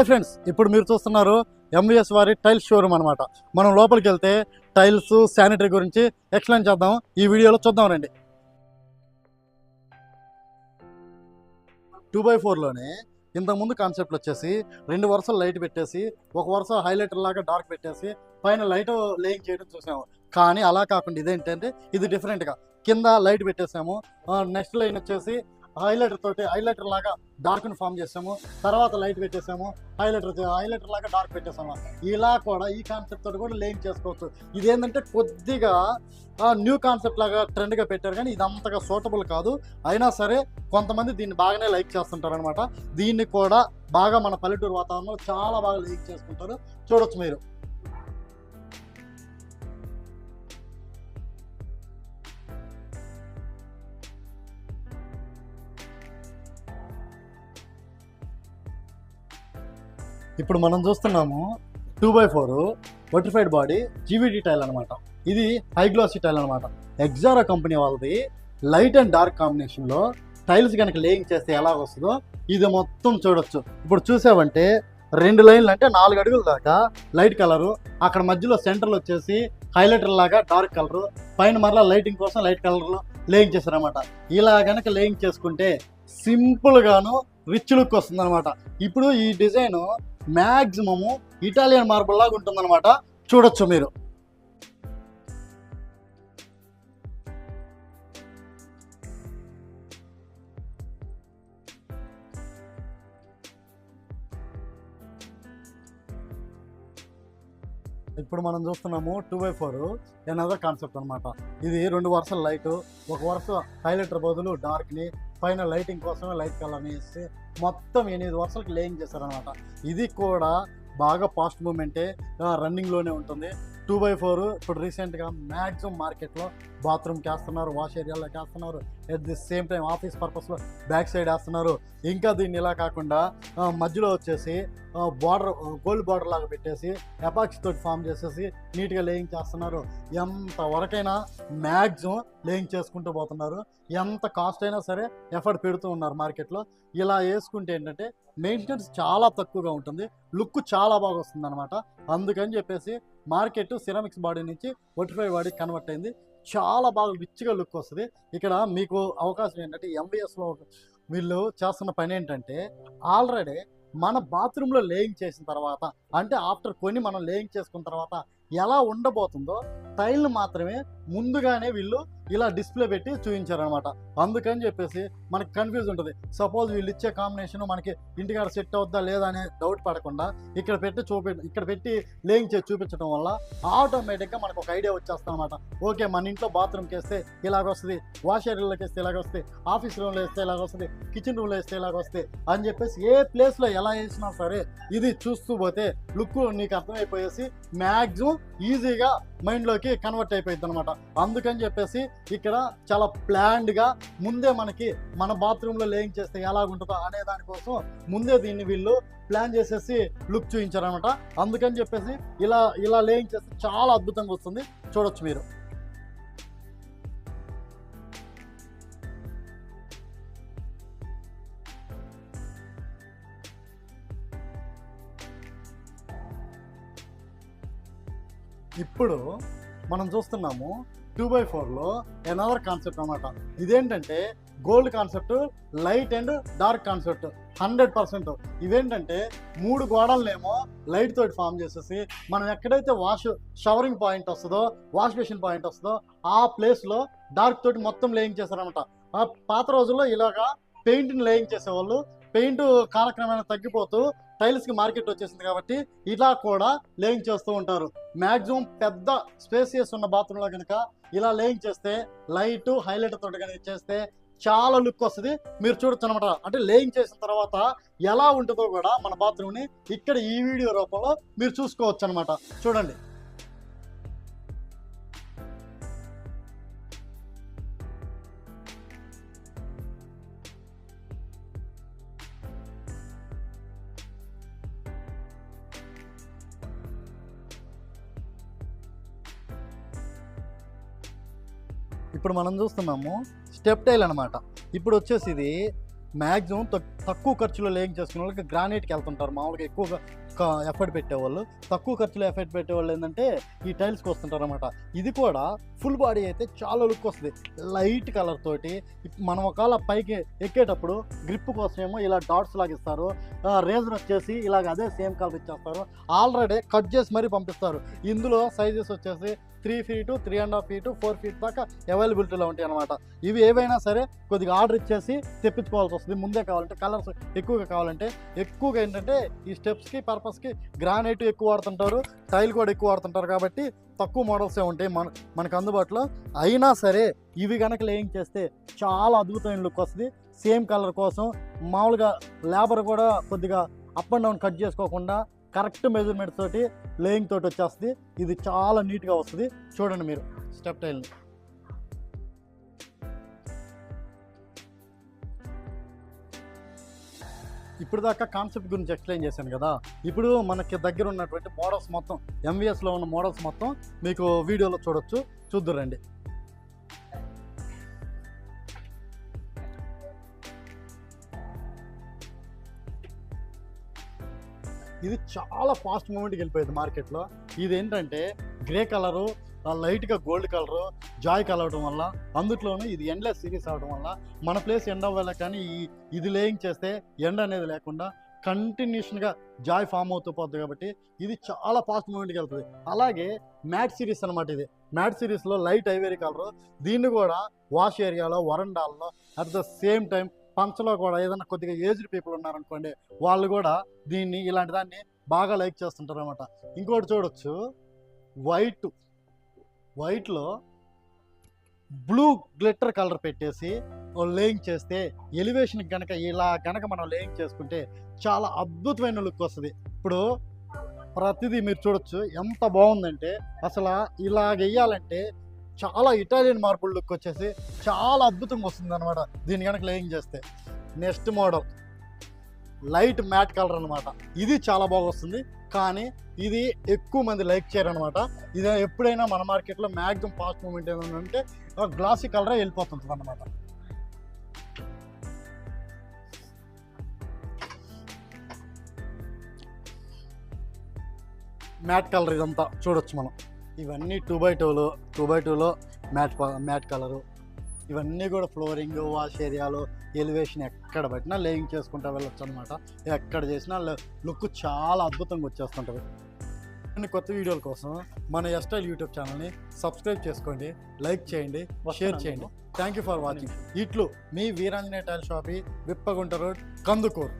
Hi friends ఇప్పుడు మీరు చూస్తున్నారు ఎంవిఎస్ వారి టైల్స్ షోరూమ్ అనమాట మనం లోపలికి వెళ్తే టైల్స్ శానిటరీ గురించి ఎక్స్ప్లెయిన్ చేద్దాం. ఈ వీడియోలో చూద్దాం రండి. టూ బై ఫోర్లోనే ఇంతకుముందు కాన్సెప్ట్ వచ్చేసి రెండు వరుసలు లైట్ పెట్టేసి ఒక వరుస హైలైటర్ లాగా డార్క్ పెట్టేసి పైన లైట్ లేయింగ్ చేయడం చూసాము. కానీ అలా కాకుండా ఇదేంటంటే ఇది డిఫరెంట్గా కింద లైట్ పెట్టేసాము. నెక్స్ట్ లైన్ వచ్చేసి హైలైటర్ తోటి హైలైటర్ లాగా డార్క్ని ఫామ్ చేసాము తర్వాత లైట్ పెట్టేసాము హైలైటర్ హైలైటర్ లాగా డార్క్ పెట్టేసాము ఇలా కూడా ఈ కాన్సెప్ట్ తోటి కూడా లేయింగ్ చేసుకోవచ్చు. ఇదేంటంటే కొద్దిగా న్యూ కాన్సెప్ట్ లాగా ట్రెండ్గా పెట్టారు కానీ ఇది అంతగా సూటబుల్ కాదు. అయినా సరే కొంతమంది దీన్ని బాగానే లైక్ చేస్తుంటారు అనమాట దీన్ని కూడా బాగా మన పల్లెటూరు వాతావరణంలో చాలా బాగా లైక్ చేసుకుంటారు. చూడొచ్చు మీరు. ఇప్పుడు మనం చూస్తున్నాము two by four vitrified body GVT tile అనమాట ఇది హై గ్లాసీ టైల్ అనమాట ఎగ్జారా కంపెనీ వాళ్ళది లైట్ అండ్ డార్క్ కాంబినేషన్లో టైల్స్ కనుక లేయింగ్ చేస్తే ఎలా వస్తుందో ఇది మొత్తం చూడొచ్చు. ఇప్పుడు చూసావంటే రెండు లైన్లు అంటే నాలుగు అడుగుల దాకా లైట్ కలరు అక్కడ మధ్యలో సెంటర్లు వచ్చేసి హైలైటర్ లాగా డార్క్ కలరు పైన మరలా లైటింగ్ కోసం లైట్ కలర్లో లేయింగ్ చేశారనమాట ఇలా కనుక లేయింగ్ చేసుకుంటే సింపుల్గాను రిచ్ లుక్ వస్తుంది అనమాట ఇప్పుడు ఈ డిజైన్ మ్యాక్సిమము ఇటాలియన్ మార్బుల్ లాగా ఉంటుందన్నమాట. చూడొచ్చు మీరు. ఇప్పుడు మనం చూస్తున్నాము two by four another concept అనమాట ఇది రెండు వరుసలు లైట్ ఒక వరుస హైలైటర్ బదులు డార్క్ని పైన లైటింగ్ కోసమే లైట్ కలర్ని వేసి మొత్తం ఎనిమిది వరుసలకు లేయింగ్ చేశారనమాట ఇది కూడా బాగా ఫాస్ట్ మూమెంటే రన్నింగ్లోనే ఉంటుంది. టూ బై ఫోర్ ఇప్పుడు రీసెంట్గా మ్యాక్సిమం మార్కెట్లో బాత్రూమ్కి వేస్తున్నారు వాష్ ఏరియాలోకి వేస్తున్నారు at the same time office పర్పస్లో బ్యాక్ సైడ్ వేస్తున్నారు. ఇంకా దీన్ని ఇలా కాకుండా మధ్యలో వచ్చేసి బార్డర్ గోల్డ్ బార్డర్ లాగా పెట్టేసి ఎపాక్స్ తోటి ఫామ్ చేసేసి నీట్గా లేయింగ్ చేస్తున్నారు. ఎంత వరకైనా మ్యాక్సిమం లేయింగ్ చేసుకుంటూ పోతున్నారు. ఎంత కాస్ట్ అయినా సరే ఎఫర్ట్ పెడుతూ ఉన్నారు మార్కెట్లో ఇలా వేసుకుంటే ఏంటంటే మెయింటెనెన్స్ చాలా తక్కువగా ఉంటుంది. లుక్ చాలా బాగా వస్తుంది అనమాట అందుకని చెప్పేసి మార్కెట్ సిరామిక్స్ బాడీ నుంచి ఒటిఫై బాడీ కన్వర్ట్ అయింది. చాలా బాగా రిచ్గా లుక్ వస్తుంది. ఇక్కడ మీకు అవకాశం ఏంటంటే ఎంబీఎస్లో వీళ్ళు చేస్తున్న పని ఏంటంటే ఆల్రెడీ మన బాత్రూంలో లేయింగ్ చేసిన తర్వాత అంటే ఆఫ్టర్ కొని మనం లేయింగ్ చేసుకున్న తర్వాత ఎలా ఉండబోతుందో టైల్ని మాత్రమే ముందుగానే వీళ్ళు ఇలా డిస్ప్లే పెట్టి చూపించారనమాట అందుకని చెప్పేసి మనకి కన్ఫ్యూజ్ ఉంటుంది. సపోజ్ వీళ్ళు ఇచ్చే కాంబినేషన్ మనకి ఇంటికాడ సెట్ అవుద్దా లేదా అనే డౌట్ పడకుండా ఇక్కడ పెట్టి చూపి ఇక్కడ పెట్టి లేయింగ్ చేసి చూపించడం వల్ల ఆటోమేటిక్గా మనకు ఒక ఐడియా వచ్చేస్తుంది అనమాట ఓకే మన ఇంట్లో బాత్రూమ్కి వేస్తే ఇలాగ వస్తుంది వాష్ ఏరియాలోకి వేస్తే ఇలాగ వస్తుంది ఆఫీస్ రూమ్లో వేస్తే ఇలాగ వస్తుంది కిచెన్ రూమ్లో వేస్తే ఇలాగ వస్తుంది అని చెప్పేసి ఏ ప్లేస్లో ఎలా వేసినా సరే ఇది చూస్తూ పోతే లుక్ నీకు అర్థమైపోయేసి మ్యాక్సిమం ఈజీగా మైండ్లోకి కన్వర్ట్ అయిపోయింది అనమాట అందుకని చెప్పేసి ఇక్కడ చాలా ప్లాన్డ్గా ముందే మనకి మన బాత్రూంలో లేయింగ్ చేస్తే ఎలాగుంటుందో అనే దానికోసం ముందే దీన్ని వీళ్ళు ప్లాన్ చేసేసి లుక్ చూపించారనమాట అందుకని చెప్పేసి ఇలా ఇలా లేయింగ్ చేస్తే చాలా అద్భుతంగా వస్తుంది. చూడొచ్చు మీరు. ఇప్పుడు మనం చూస్తున్నాము టూ బై ఫోర్లో ఎనదర్ కాన్సెప్ట్ అనమాట ఇదేంటంటే gold concept light and dark concept hundred percent ఇవేంటంటే మూడు గోడలనేమో లైట్ తోటి ఫామ్ చేసేసి మనం ఎక్కడైతే వాష్ షవరింగ్ పాయింట్ వస్తుందో వాష్ బేసిన్ పాయింట్ వస్తుందో ఆ ప్లేస్లో డార్క్ తోటి మొత్తం లేయింగ్ చేశారనమాట పాత రోజుల్లో ఇలాగా పెయింట్ని లేయింగ్ చేసేవాళ్ళు. పెయింట్ కాలక్రమేణా తగ్గిపోతూ టైల్స్కి మార్కెట్ వచ్చేసింది కాబట్టి ఇలా కూడా లేయింగ్ చేస్తూ ఉంటారు. మ్యాక్సిమం పెద్ద స్పేసియస్ ఉన్న బాత్రూంలో కనుక ఇలా లేయింగ్ చేస్తే లైట్ హైలైట్ తోటి కనుక చేస్తే చాలా లుక్ వస్తుంది. మీరు చూడొచ్చు అనమాట అంటే లేయింగ్ చేసిన తర్వాత ఎలా ఉంటుందో కూడా మన బాత్రూమ్ని ఇక్కడ ఈ వీడియో రూపంలో మీరు చూసుకోవచ్చు అనమాట చూడండి. ఇప్పుడు మనం చూస్తున్నాము స్టెప్ టైల్ అనమాట ఇప్పుడు వచ్చేసి ఇది మ్యాక్సిమం తక్కువ ఖర్చులో లేయింగ్ చేసుకునే వాళ్ళకి గ్రానైట్కి వెళ్తుంటారు. మామూలుగా ఎక్కువగా ఎఫర్ట్ పెట్టేవాళ్ళు. తక్కువ ఖర్చులో ఎఫర్ట్ పెట్టేవాళ్ళు ఏంటంటే ఈ టైల్స్కి వస్తుంటారు అనమాట ఇది కూడా ఫుల్ బాడీ అయితే చాలా లుక్ వస్తుంది. లైట్ కలర్ తోటి మనం ఒకవేళ పైకి ఎక్కేటప్పుడు గ్రిప్ కోసమేమో ఇలా డాట్స్ లాగా ఇస్తారు రేజర్ వచ్చేసి ఇలాగ అదే సేమ్ కలర్ ఇచ్చేస్తారు. ఆల్రెడీ కట్ చేసి మరీ పంపిస్తారు. ఇందులో సైజెస్ వచ్చేసి three feet three and half feet four feet దాకా అవైలబిలిటీలో ఉంటాయి అనమాట ఇవి ఏవైనా సరే కొద్దిగా ఆర్డర్ ఇచ్చేసి తెప్పించుకోవాల్సి వస్తుంది. ముందే కావాలంటే కలర్స్ ఎక్కువగా కావాలంటే ఎక్కువగా ఏంటంటే ఈ స్టెప్స్కి పర్పస్కి గ్రానైట్ ఎక్కువ వాడుతుంటారు టైల్ కూడా ఎక్కువ వాడుతుంటారు కాబట్టి తక్కువ మోడల్సే ఉంటాయి మన మనకు అందుబాటులో. అయినా సరే ఇవి కనుక లేయింగ్ చేస్తే చాలా అద్భుతమైన లుక్ వస్తుంది. సేమ్ కలర్ కోసం మామూలుగా లేబర్ కూడా కొద్దిగా అప్ అండ్ డౌన్ కట్ చేసుకోకుండా కరెక్ట్ మెజర్మెంట్ తోటి లేయింగ్ తోటి వచ్చేస్తుంది. ఇది చాలా నీట్గా వస్తుంది. చూడండి మీరు స్టెప్ టైల్ని ఇప్పుడు దాకా కాన్సెప్ట్ గురించి ఎక్స్ప్లెయిన్ చేశాను కదా. ఇప్పుడు మనకి దగ్గర ఉన్నటువంటి మోడల్స్ మొత్తం ఎంవిఎస్లో ఉన్న మోడల్స్ మొత్తం మీకు వీడియోలో చూడొచ్చు. చూద్దురండి ఇది చాలా ఫాస్ట్ మూమెంట్కి వెళ్ళిపోయింది మార్కెట్లో ఇది ఏంటంటే గ్రే కలరు లైట్గా గోల్డ్ కలరు జాయ్ కలవడం వల్ల అందుట్లోనూ ఇది ఎండ్లెస్ సిరీస్ అవడం వల్ల మన ప్లేస్ ఎండ అవ్వాలి కానీ ఈ ఇది లేయింగ్ చేస్తే ఎండ అనేది లేకుండా కంటిన్యూషన్గా జాయ్ ఫామ్ అవుతూ పోతుంది కాబట్టి ఇది చాలా ఫాస్ట్ మూమెంట్కి వెళ్తుంది. అలాగే మ్యాట్ సిరీస్ అనమాట ఇది. మ్యాట్ సిరీస్లో లైట్ ఐవేరీ కలరు దీన్ని కూడా వాష్ ఏరియాలో వరండాల్లో అట్ ద సేమ్ టైం పంచలో కూడా ఏదైనా కొద్దిగా ఏజ్డ్ పీపుల్ ఉన్నారనుకోండి వాళ్ళు కూడా దీన్ని ఇలాంటి దాన్ని బాగా లైక్ చేస్తుంటారు అనమాట ఇంకోటి చూడొచ్చు. వైట్. వైట్లో బ్లూ గ్లిటర్ కలర్ పెట్టేసి లేయింగ్ చేస్తే ఎలివేషన్ కనుక ఇలా కనుక మనం లేయింగ్ చేసుకుంటే చాలా అద్భుతమైన లుక్ వస్తుంది. ఇప్పుడు ప్రతిదీ మీరు చూడొచ్చు. ఎంత బాగుందంటే అసలు ఇలాగ వెయ్యాలంటే చాలా ఇటాలియన్ మార్బుల్ లుక్ వచ్చేసి చాలా అద్భుతంగా వస్తుంది అనమాట దీన్ని కనుక లేయింగ్ చేస్తే. Next model light matte colour అనమాట ఇది చాలా బాగా వస్తుంది. కానీ ఇది ఎక్కువ మంది లైక్ చేయరు అనమాట ఇది ఎప్పుడైనా మన మార్కెట్లో మ్యాక్సిమం ఫాస్ట్ మూమెంట్ ఏంటంటే గ్లాసీ కలరే వెళ్ళిపోతుంటుంది అనమాట మ్యాట్ కలర్ ఇదంతా చూడొచ్చు మనం. ఇవన్నీ టూ బై టూలో టూ బై టూలో మ్యాట్ మ్యాట్ కలరు. ఇవన్నీ కూడా ఫ్లోరింగ్ వాష్ ఏరియాలో ఎలివేషన్ ఎక్కడ పెట్టినా లేయింగ్ చేసుకుంటా వెళ్ళొచ్చు అనమాట ఎక్కడ చేసినా లుక్ చాలా అద్భుతంగా వచ్చేస్తుంటుంది. కొన్ని కొత్త వీడియోల కోసం మన ఎస్టైల్ యూట్యూబ్ ఛానల్ని సబ్స్క్రైబ్ చేసుకోండి లైక్ చేయండి షేర్ చేయండి. థ్యాంక్ యూ ఫర్ వాచింగ్ ఇట్లు మీ Veeranjaneya tile shoppe Vippagunta road Kandukur.